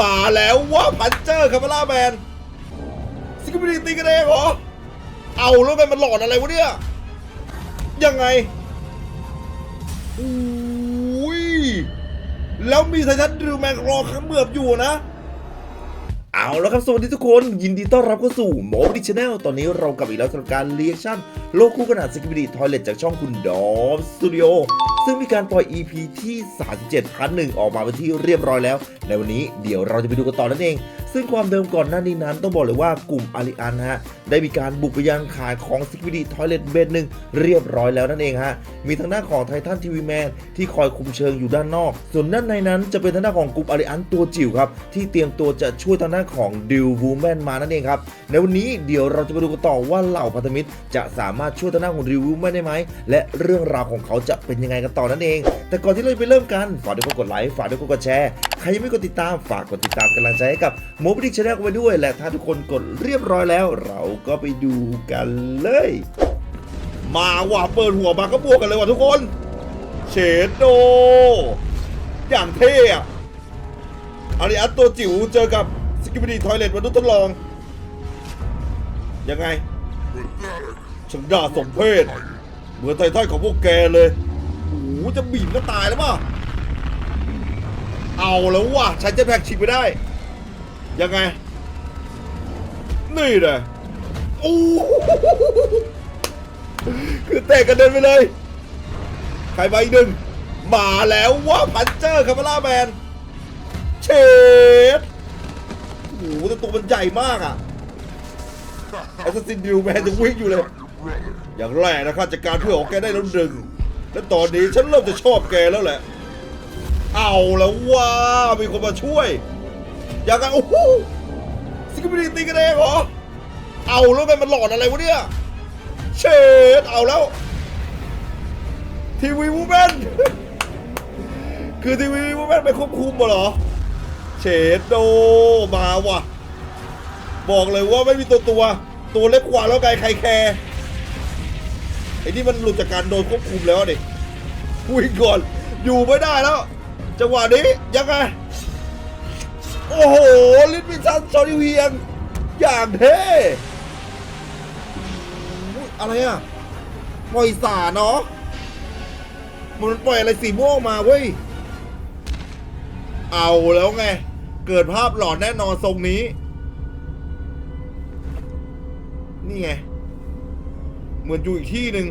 มาแล้วว่าพันเจอร์คาร์บล่าแมนสกิปปี้ตีกันเองเหรอ เอาแล้วไงมันหลอดอะไรวะเนี่ย ยังไงอุ้ยแล้วมีไททันดรูแมนรอข้างเมือบอยู่นะ เอาแล้วครับสวัสดีทุกคนยินดีต้อนรับเข้าสู่โมดิชแนลตอนนี้เรากลับอีกแล้วสำหรับการเรียกชั่น โลกคู่ขนาดสกิปดีทอยเลตจากช่องคุณดอมสตูดิโอ ซึ่งมีการปล่อย EP ที่ 37พันหนึ่งออกมาเป็นที่เรียบร้อยแล้ว ในวันนี้เดี๋ยวเราจะไปดูกันต่อนั่นเอง ซึ่งความเดิมก่อนหน้านี้นั้นต้องบอกเลยว่ากลุ่มอาริอันฮะ ได้มีการบุกไปยังขายของสกิดีทอยเลตเบนหนึ่งเรียบร้อยแล้วนั่นเองฮะ มีทางด้านของไททันทีวีแมนที่คอยคุมเชิงอยู่ด้านนอก ส่วนด้านในนั้นจะเป็นทางด้านของกลุ่มอาริอันตัวจิ๋วครับที่เตรียมตัวจะช่วยทางด้านของดิววูแมนมานั่นเองครับในวันนี้เดี๋ยวเราจะมาดูกันต่อว่าเหล่าพันธมิตร จะสามารถช่วยทางด้านของดิววูแมนได้ไหมและเรื่องราวของเขาจะเป็นยังไงกันต่อนั่นเอง แต่ก่อนที่เราจะไปเริ่มกันฝากด้วยกดไลค์ฝากด้วยกดแชร์ใครยังไม่กดติดตามฝากกดติดตามกำลังใจให้กับโมบิดิชแนลกันไปด้วย และถ้าทุกคนกดเรียบร้อยแล้ว เราก็ไปดูกันเลย มาว่ะเปิดหัวมาก็บวกกันเลยว่ะทุกคนเชดโดอย่างเท่อะอาริอัตตัวจิ๋วเจอกับสกิปปี้ทอยเลตมนุษย์ทดลอง ยังไงช่างด่าสมเพศเหมือนไททันของพวกแกเลยโอ้โห จะบีบก็ตายแล้วป่ะเอาแล้วว่ะฉันจะแพ็กชิกไปได้ ยังไง นี่เลยโอ้คือเตะกันเดินไปเลย ใครมาอีกหนึ่งมาแล้วว่าพันเจอร์คาร์บล่าแมนเชดโอ้โหแต่ตัวมันใหญ่มากอะแอสซัสซินดิวแมนจะวิ่งอยู่เลย อย่างแรกนะข้าจัดการเพื่อนของแกได้แล้วหนึ่ง และตอนนี้ฉันเริ่มจะชอบแกแล้วแหละ เอาแล้วว่ามีคนมาช่วย อย่างไงโอ้โหสกิปปี้ตีกันเองเหรอ เอาแล้วไงมันหลอดอะไรวะเนี่ย เชดเอาแล้ว ทีวีวูแมนคือทีวีวูแมนไปควบคุมมาเหรอ เชดโดมาว่ะ บอกเลยว่าไม่มีตัวตัว ตัวเล็กกว่าแล้วไงใครแคร์ไอ้นี่มันหลุดจากการโดนควบคุมแล้วดิ วิ่งก่อน อยู่ไม่ได้แล้ว จังหวะนี้ยังไง โอ้โห ลิทวินซันซอริเวียง อย่างเท่อะไรอะ ปล่อยสาเนาะมันปล่อยอะไรสีม่วงมาเว้ย เอาแล้วไง เกิดภาพหลอนแน่นอนทรงนี้ นี่ไง เหมือนอยู่อีกที่หนึ่ง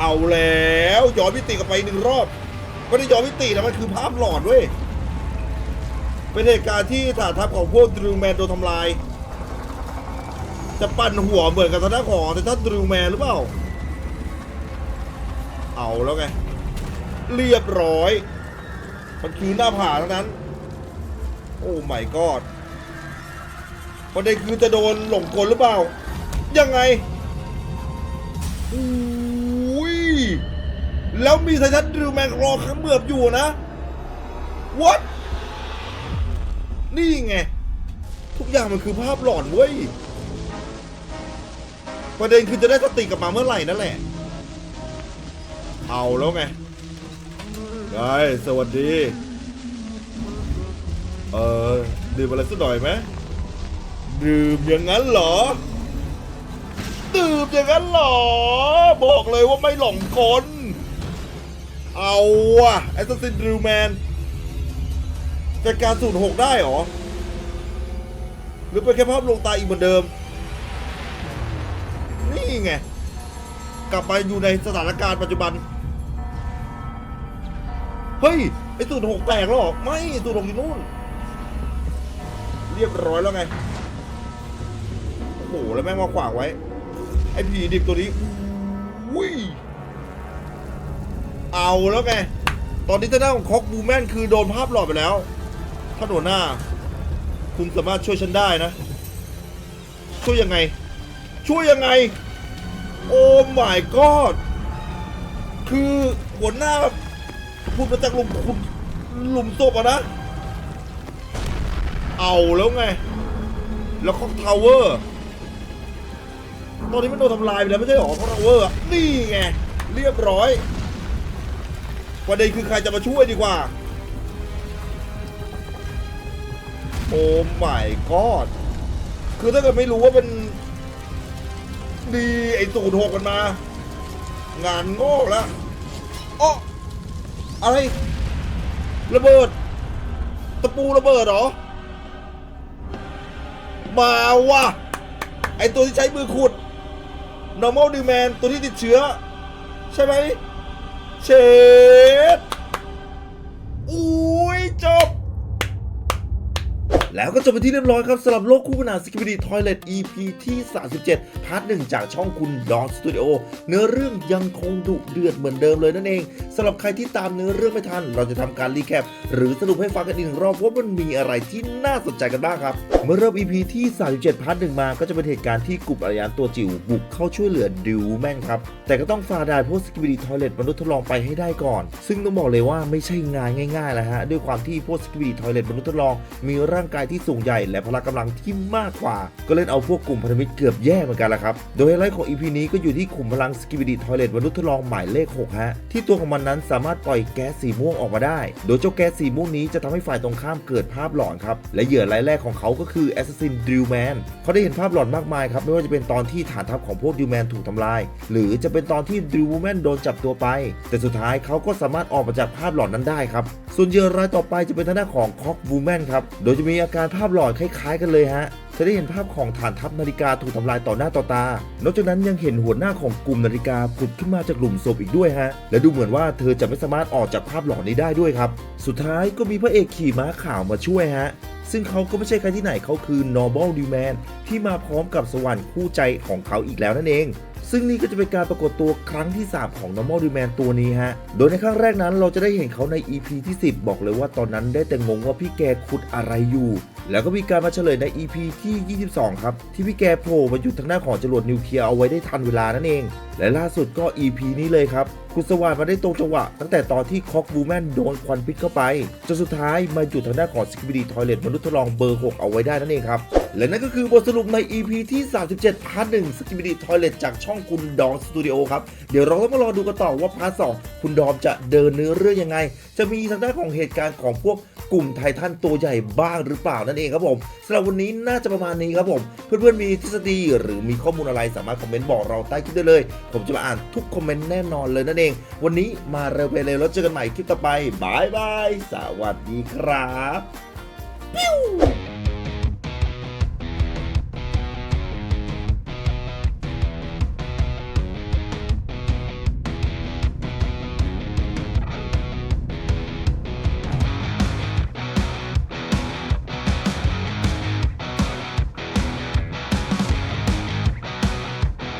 เอาแล้วย้อนมิติกลับไปหนึ่งรอบไม่ได้ย้อนมิตินะมันคือภาพหลอนเว้ยเป็นเหตุการณ์ที่ฐานทัพของพวกดรูแมนโดนทำลาย จะปั่นหัวเหมือนกับทางด้านของแต่ท่านดรูแมนหรือเปล่า เอาแล้วไง เรียบร้อย มันคือหน้าผาทั้งนั้น โอ้ไม่กอดประเด็นคือจะโดนหลงกลหรือเปล่า ยังไง แล้วมีไททันดรูแมนรอข้างเมือบอยู่นะ what นี่ไง ทุกอย่างมันคือภาพหลอนเว้ย ประเด็นคือจะได้สติกลับมาเมื่อไหร่นั่นแหละ เอาแล้วไงไงสวัสดี เออดื่มอะไรสักหน่อยไหมดื่มอย่างนั้นเหรอ ดื่มอย่างนั้นเหรอ บอกเลยว่าไม่หลงกล เอาอะแอสซัสซินดรูแมนจัดการสูตรหกได้หรอ หรือเป็นแค่ภาพลงตาอีกเหมือนเดิม นี่ไง กลับมาอยู่ในสถานการณ์ปัจจุบัน เฮ้ย ไอสูตรหกแตกแล้วหรอ ไม่สูตรหกอยู่นู่น เรียบร้อยแล้วไง โอ้โห แล้วแม่งมาขวางไว้ ไอผีดิบตัวนี้อุ้ย เอาแล้วไง ตอนนี้ทางด้านของคอกบูแมนคือโดนภาพหลอดไปแล้วท่านหัวหน้า คุณสามารถช่วยฉันได้นะ ช่วยยังไง ช่วยยังไง โอ้ my god คือหัวหน้าพูดมาจากหลุมคุณหลุมศพอะนะ เอาแล้วไง แล้วคอกทาวเวอร์ตอนนี้มันโดนทำลายไปแล้วไม่ใช่หรอคอกทาวเวอร์นี่ไง เรียบร้อย ประเด็นคือใครจะมาช่วยดีกว่า โอ้ my god คือถ้าเกิดไม่รู้ว่าเป็นดีไอตูดหกกันมา งานโงอกแล้วอ้ออะไร ระเบิด ตะปูระเบิดเหรอ มาว่ะ ไอตัวที่ใช้มือขุด normal demand ตัวที่ติดเชื้อ ใช่ไหม เชดอุ้ยจบ แล้วก็จบไปที่เรียบร้อยครับสำหรับโลกคู่ขนาน Skibidi Toilet EP ที่ 37 พาร์ทหนึ่งจากช่องคุณดอนสตูดิโอเนื้อเรื่องยังคงดุเดือดเหมือนเดิมเลยนั่นเองสำหรับใครที่ตามเนื้อเรื่องไม่ทัน เราจะทำการรีแคปหรือสรุปให้ฟังกันอีกหนึ่งรอบว่ามันมีอะไรที่น่าสนใจกันบ้างครับเมื่อเริ่ม EP ที่ 37พาร์ทหนึ่งมาก็จะเป็นเหตุการณ์ที่กลุ่มอารยานตัวจิ๋วบุกเข้าช่วยเหลือดิวแม่งครับ แต่ก็ต้องฝ่าด่านพวก Skibidi Toilet มนุษย์ทดลองไปให้ได้ก่อน ซึ่งต้องบอกเลยว่าไม่ใช่งานง่ายๆแล้วฮะ ด้วยความที่พวก Skibidi Toilet มนุษย์ทดลอง มีร่างกายที่สูงใหญ่และพละกำลังที่มากกว่า ก็เล่นเอาพวกกลุ่มพันธมิตรเกือบแย่เหมือนกันละครับ โดยไฮไลท์ของ EP นี้ก็อยู่ที่ขุมพลังสกิบิดีทอยเลตมนุษย์ทดลองหมายเลข6ฮะที่ตัวของมันนั้นสามารถปล่อยแก๊สสีม่วงออกมาได้ โดยเจ้าแก๊สสีม่วงนี้จะทำให้ฝ่ายตรงข้ามเกิดภาพหลอนครับและเหยื่อรายแรกของเขาก็คือแอสซัสซินดิวแมนเขาได้เห็นภาพหลอนมากมายครับ ไม่ว่าจะเป็นตอนที่ฐานทัพของพวกดิวแมนถูกทำลาย หรือจะเป็นตอนที่ดิวแมนโดนจับตัวไป แต่สุดท้ายเขาก็สามารถออกมาจากภาพหลอนนั้นได้ครับ ส่วนเหยื่อรายต่อไปจะเป็นทางด้านของคอกวูแมนครับ โดยจะมีอาการภาพหลอนคล้าย ๆ กันเลยฮะจะได้เห็นภาพของฐานทัพนาฬิกาถูกทำลายต่อหน้าต่อตา นอกจากนั้นยังเห็นหัวหน้าของกลุ่มนาฬิกาผุดขึ้นมาจากหลุมศพอีกด้วยฮะ และดูเหมือนว่าเธอจะไม่สามารถออกจากภาพหลอนนี้ได้ด้วยครับ สุดท้ายก็มีพระเอกขี่ม้าขาวมาช่วยฮะ ซึ่งเขาก็ไม่ใช่ใครที่ไหนเขาคือ Normal d e m a n ที่มาพร้อมกับสวรรค์คู่ใจของเขาอีกแล้วนั่นเอง ซึ่งนี่ก็จะเป็นการปรากฏตัวครั้งที่ 3 ของ Normal d e m a n ตัวนี้ฮะ โดยในครั้งแรกนั้นเราจะได้เห็นเขาใน EP ที่ 10 บอกเลยว่าตอนนั้นได้แต่งงว่าพี่แกขุดอะไรอยู่ แล้วก็มีการมาเฉลยใน EP ที่ 22 ครับ ที่พี่แกโผล่มาหยุดทางหน้าของจรวดนิวเคลียร์เอาไว้ได้ทันเวลานั่นเอง และล่าสุดก็ EP นี้เลยครับคุณสว่านมาได้ตรงจังหวะ ตั้งแต่ตอนที่คอกบูแมนโดนควันพิษเข้าไปจนสุดท้ายมาหยุดทางด้านของสกิบิดีทอยเลตมนุษย์ทดลองเบอร์ 6 เอาไว้ได้นั่นเองครับและนั่นก็คือบทสรุปใน EP ที่ 37 พาร์ทหนึ่งสกิบิดีทอยเลตจากช่องคุณดอมสตูดิโอครับ เดี๋ยวเราต้องมารอดูกันต่อว่าพาร์ทสองคุณดอมจะเดินเนื้อเรื่องยังไง จะมีทางด้านของเหตุการณ์ของพวกกลุ่มไททันตัวใหญ่บ้างหรือเปล่านั่นเองครับผมสำหรับวันนี้น่าจะประมาณนี้ครับผม เพื่อนๆมีทฤษฎีหรือมีข้อมูลอะไรสามารถคอมเมนต์บอกเราใต้คลิปได้เลย ผมจะมาอ่านทุกคอมเมนต์แน่นอนเลยนั่นเอง วันนี้มาเร็วไปเลยแล้วเจอกันใหม่คลิปต่อไปบายบายสวัสดีครับปิ้ว